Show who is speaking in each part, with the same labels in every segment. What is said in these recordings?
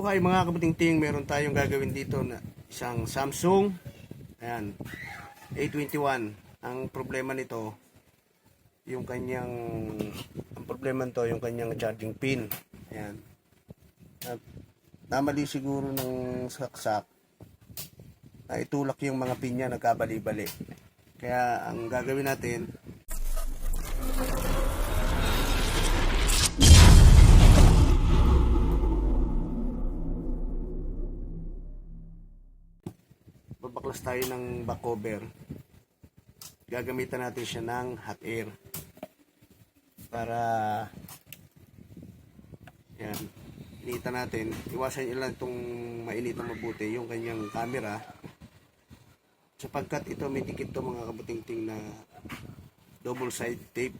Speaker 1: Buhay mga kabuting-ting, meron tayong gagawin dito na isang Samsung. Ayan, A21. Ang problema nito, yung kanyang, ang problema nito, yung kanyang charging pin. Ayan. At, namali siguro ng saksak na itulak yung mga pin niya, nagkabali-bali. Kaya ang gagawin natin, babaklas tayo ng back cover. Gagamitan natin siya ng hot air. Para yan, initan natin. Iwasan nyo lang itong mainit na mabuti yung kanyang camera. Sapagkat ito may dikit to mga kabuting-ting na double side tape.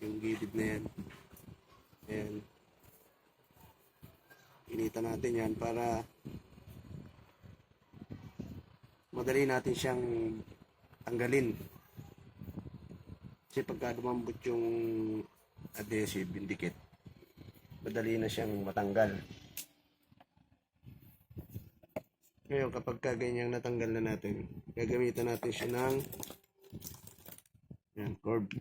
Speaker 1: Yung gilid na yan. Ayan. Initan natin yan para madali natin siyang tanggalin. Kasi pagka dumambot yung adhesive, yung dikit, madali na siyang matanggal. Ngayon, kapag ka ganyang natanggal na natin, gagamitan natin siya ng yan, curve.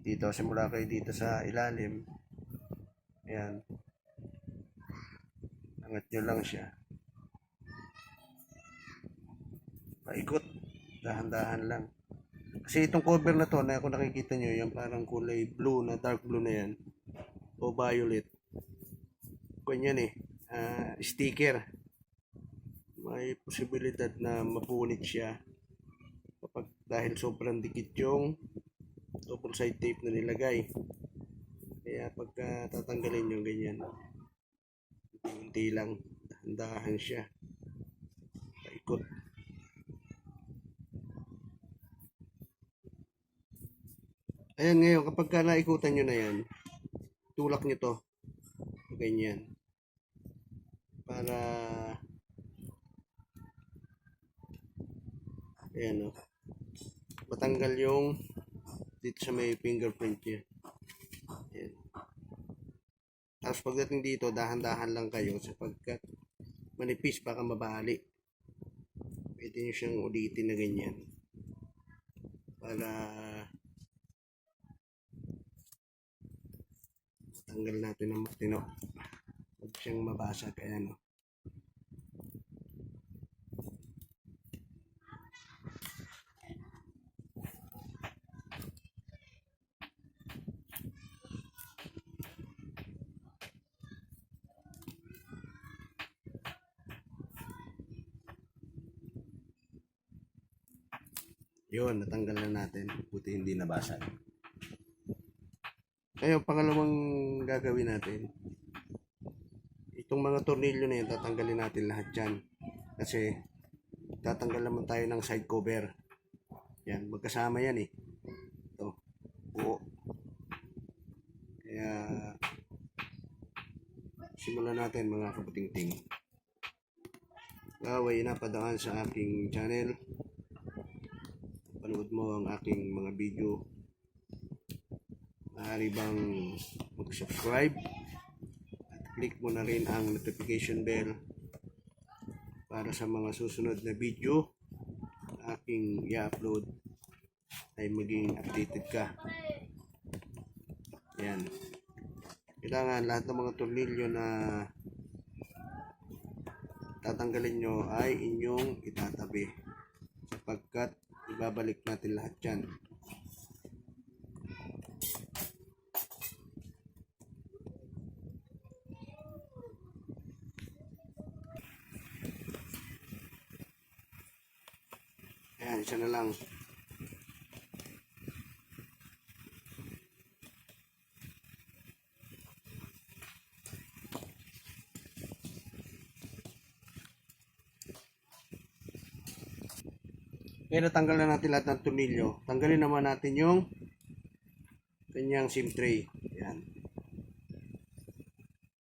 Speaker 1: Dito, simula kayo dito sa ilalim. Ayan. Angat nyo lang siya. Paikot. Dahan-dahan lang. Kasi itong cover na to, na kung nakikita nyo, yung parang kulay blue na dark blue na yan, o violet. Kung yan eh, ah, sticker. May posibilidad na mapunit siya kapag dahil sobrang dikit yung double side tape na nilagay. Kaya pagka tatanggalin yung ganyan, unti lang, dahan-dahan siya. Paikot. Ayan ngayon, kapag ka naikutan nyo na yan, tulak nyo to. Ganyan. Para, ayan o. Matanggal yung dito sa may fingerprint niya. Ayan. Tapos pagdating dito, dahan-dahan lang kayo sapagkat manipis baka mabali. Pwede nyo siyang ulitin na ganyan. Para tanggal natin ng matino. Huwag siyang mabasag. Ayan o. Yun, natanggal na natin. Buti hindi nabasag. Ngayon, pangalawang gagawin natin. Itong mga tornilyo na yan, tatanggalin natin lahat yan. Kasi, tatanggal naman tayo ng side cover. Yan, magkasama yan eh. Ito, buo. Kaya, simulan natin mga kabuting-ting. Kaway napadaan sa aking channel. Panood mo ang aking mga video maaari bang mag-subscribe at click mo na rin ang notification bell para sa mga susunod na video na aking i-upload ay maging updated ka. Yan. Kailangan lahat ng mga tornilyo na tatanggalin nyo ay inyong itatabi sapagkat ibabalik natin lahat yan. Ayan, isa na lang. Kaya natanggal na natin lahat ng tornilyo. Tanggalin naman natin yung kanyang SIM tray. Ayan.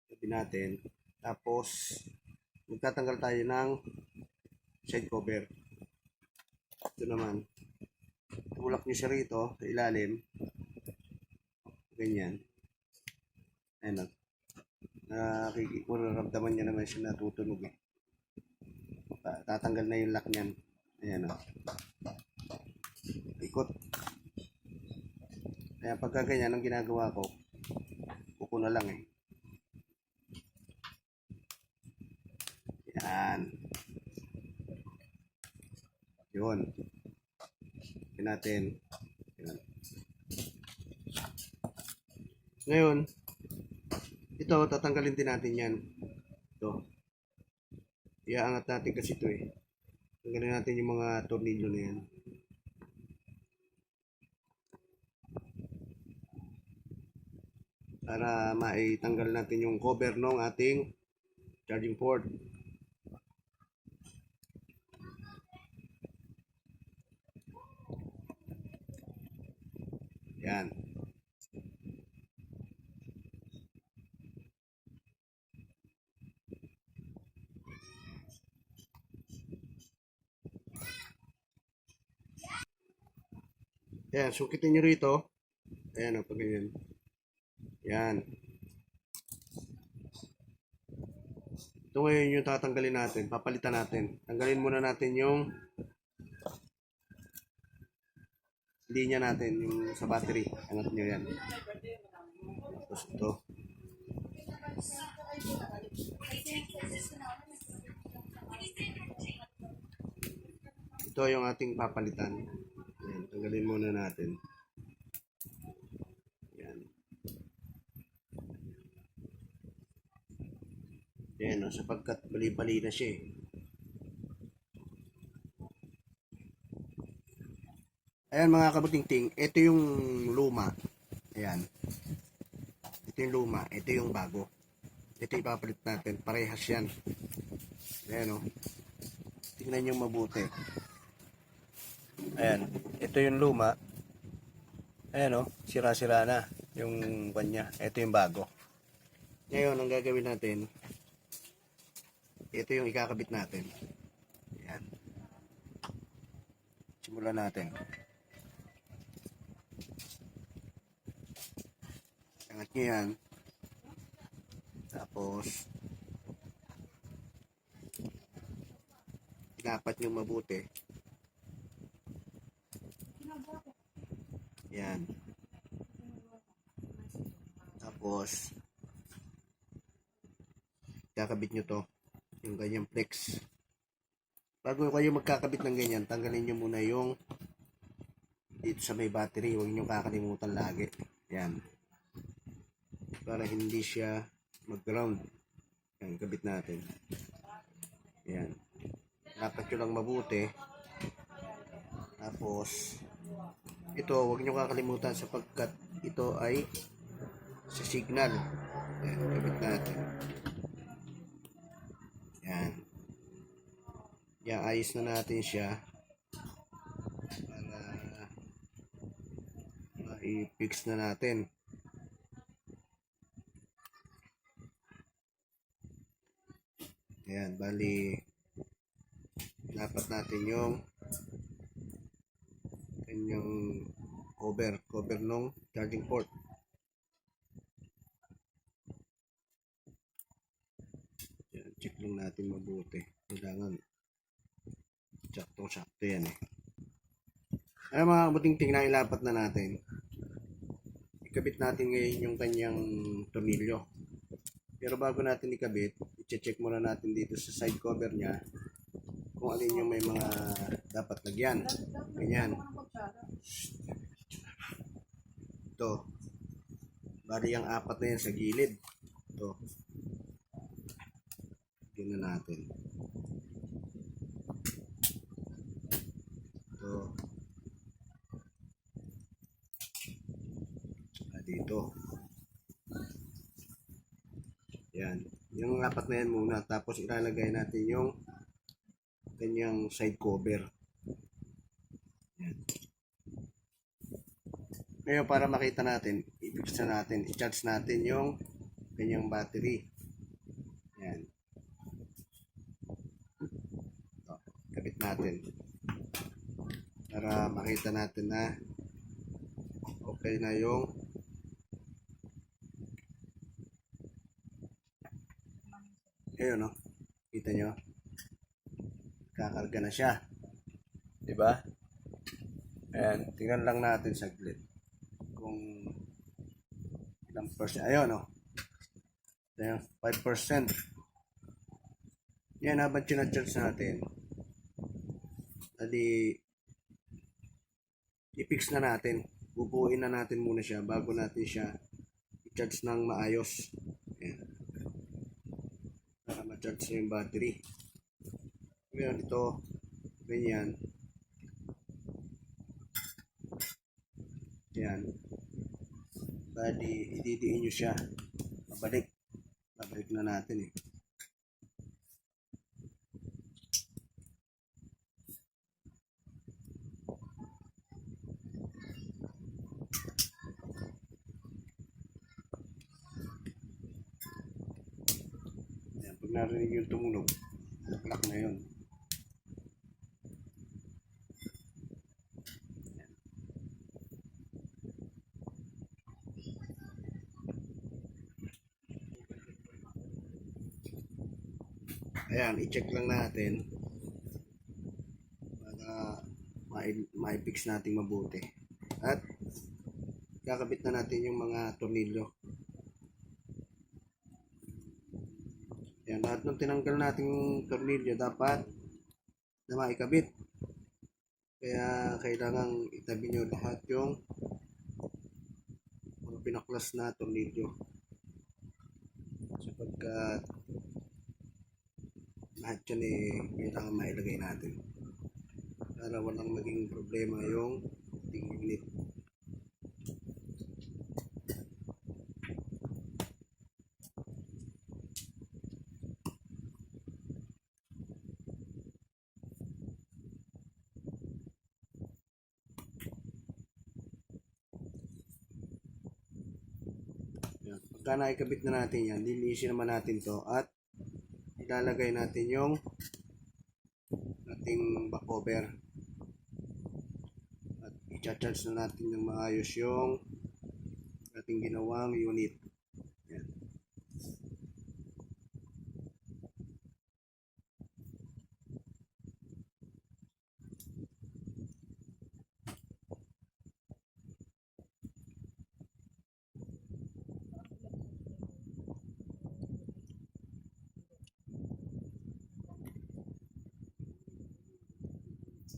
Speaker 1: Sabi natin. Tapos, magtatanggal tayo ng side cover. Ito naman. Tulak nyo siya rito sa ilalim. Ganyan. Ayan. na- nakikipuraramdaman niya naman siya natutunog eh. Ta- Tatanggal na yung lock niyan. Ayan o. Ikot. Kaya pagka ganyan, ang ginagawa ko, kuko na lang eh. Yan. Yun. Yan natin. Yan. Ngayon, ito, tatanggalin din natin yan. Ito. Iaangat natin kasi ito eh. Tanggalin natin yung mga tornilyo na yan. Para maitanggal natin yung cover ng ating charging port. Yan. Yan, sukitin nyo rito. Ayan o, pag ganyan. Yan. Ito ngayon yung tatanggalin natin. Papalitan natin. Tanggalin muna natin yung linya natin, yung sa battery. Angat nyo yan. Tapos ito. Ito yung ating papalitan. Yan, tanggalin muna natin. Yan. Yan, no, sapagkat bali-bali na siya eh. Ayan mga kabutingting, ito yung luma. Ayan. Ito yung luma, ito yung bago. Ito ipapalit natin, parehas yan. Ayan o. Tingnan nyo mabuti. Ayan, ito yung luma. Ayan o, sira-sira na yung kanya. Ito yung bago. Ngayon, ang gagawin natin, ito yung ikakabit natin. Ayan. Simulan natin. Angat nyo yan. Tapos, dapat nyo mabuti. Yan. Tapos, kakabit nyo to. Yung ganyang flex. Bago kayo magkakabit ng ganyan, tanggalin nyo muna yung dito sa may battery. Huwag nyo kakalimutan lagi. Yan. Para hindi siya mag-ground. Yan, kabit natin. Yan. Dapat nyo lang mabuti. Tapos, ito, huwag nyo kakalimutan sapagkat ito ay sa signal. Yan, kabit natin. Yan. Yan, ayos na natin siya. Para ma-fix na natin. Ayan, bali dapat natin yung kanyang cover, cover nung charging port. Yan, check lang natin mabuti. Kailangan saktong-sakto yan eh. Ay mga kabuting tingnan ilapat na natin. Ikabit natin ngayon yung kanyang tornilyo. Pero bago natin ikabit, i-check muna natin dito sa side cover niya kung alin yung may mga dapat lagyan. Ganyan. Ito. Bali ang apat na yan sa gilid. Ito. Tingnan natin. Ito. Saka dito. Yung apat na yan muna. Tapos ilalagay natin yung kanyang side cover. Yan. Ngayon para makita natin, i-fix na natin, i-charge natin yung kanyang battery. Yan. Ito, kabit natin. Para makita natin na okay na yung Ayun, no? Kita nyo? Kakarga na siya. Di ba? Ayan, tingnan lang natin saglit. Kung ilang percent. Ayun, no? Ayan, 5%. Yan, habang chinacharge natin, adi, i-fix na natin. Bubuuin na natin muna siya bago natin siya i-charge ng maayos. Para ma-charge na yung battery. Ngayon, ito, ganyan. Yan. Bali, ididiin nyo siya. Babalik. Babalik na natin eh. Narinig yung tumunog, lock na yun. Ayan, i-check lang natin para ma- ma-fix natin mabuti. At kakabit na natin yung mga tornilyo. Ayan, lahat ng tinanggal nating tornilyo dapat na maikabit. Kaya kailangan itabi nyo lahat yung mga pinaklas na tornilyo. Sapagkat lahat yan eh kailangan mailagay natin para walang maging problema yung ating unit Yan. Pagka naikabit na natin yan, linisin naman natin to at ilalagay natin yung ating back cover. At i-charge na natin ng maayos yung ating ginawang unit Yan.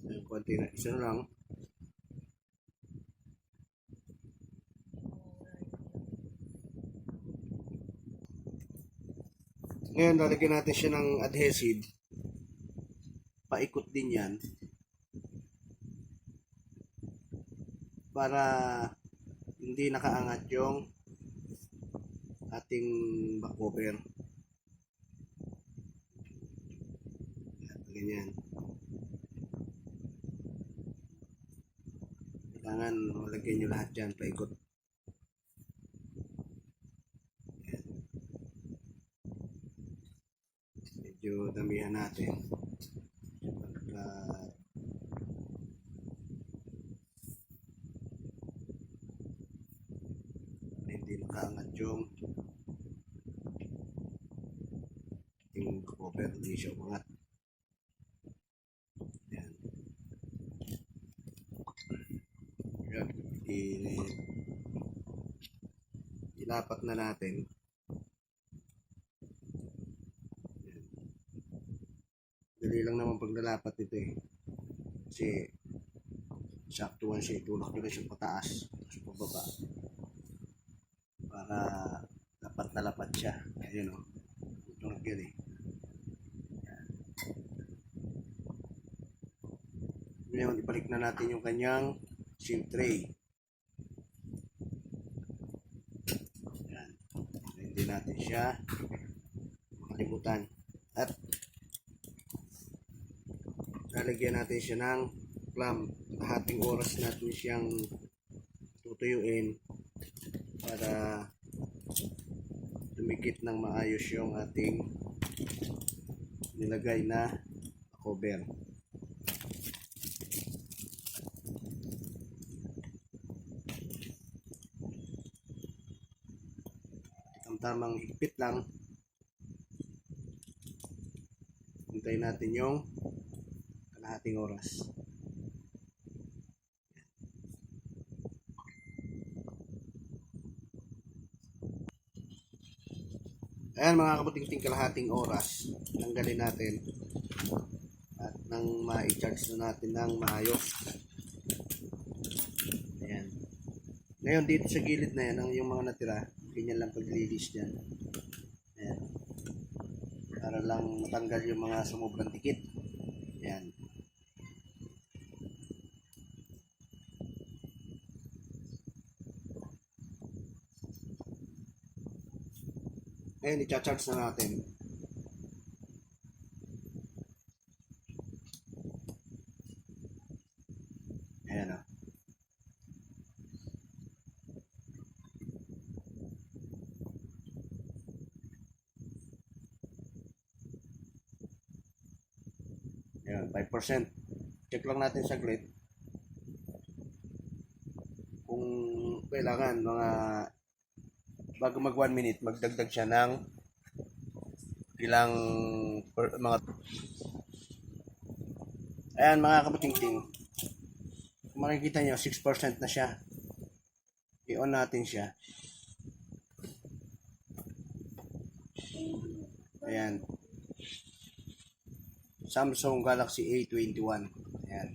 Speaker 1: Yan, konti na isa na lang Ngayon, lalagyan natin siya ng adhesive. Paikot din yan. Para hindi nakaangat yung ating back cover. Yan, Ganyan. Kailangan malagyan nyo lahat dyan, paikot. medyo damihan natin Pagka- hindi nakaangat yung yung cover hindi siya umangat yan yan I- ilapat na natin Dali lang naman paglalapat nito eh. Kasi saktuhan siya, itulak nyo na siya pataas, tapos pababa. Para dapat nalapat siya. Ayun o. Tulak yun eh. Yan. Ngayon, ibalik na natin yung kanyang SIM tray. Yan. Hindi natin siya makalimutan. At lalagyan natin siya ng clamp. Hating oras natin siyang tutuyuin para tumikit ng maayos yung ating nilagay na cover. Tamang higpit lang Hintayin natin yung kalahating oras. Ayan mga kabuting-ting kalahating oras. Tanggalin natin. At nang ma-charge na natin ng maayos. Ayan. Ngayon dito sa gilid na yan, ang yung mga natira, ganyan lang paglilis dyan. Ayan. Para lang matanggal yung mga sumubrang tikit. Ayan. Ngayon, i-charge na natin. Ayan o. Ayan, 5%. Check lang natin saglit. Kung kailangan, mga bago mag 1 minute, magdagdag siya ng ilang per, mga Ayan mga kaputingting. Kung makikita nyo, 6% na siya. I-on natin siya. Ayan. Samsung Galaxy A21. Ayan.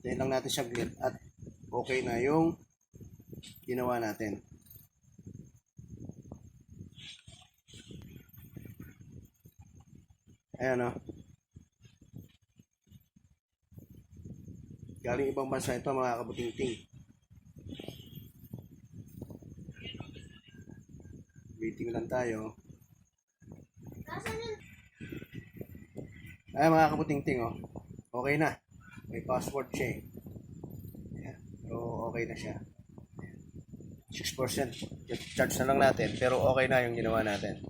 Speaker 1: Tayo lang natin saglit at okay na yung ginawa natin. Ayan o. Galing ibang bansa ito mga kabutingting. Waiting lang tayo. Ayan mga kabutingting oh. Okay na. May password siya. Ayan. Pero okay na siya. Ayan. 6%. Charge na lang natin. Pero okay na yung ginawa natin.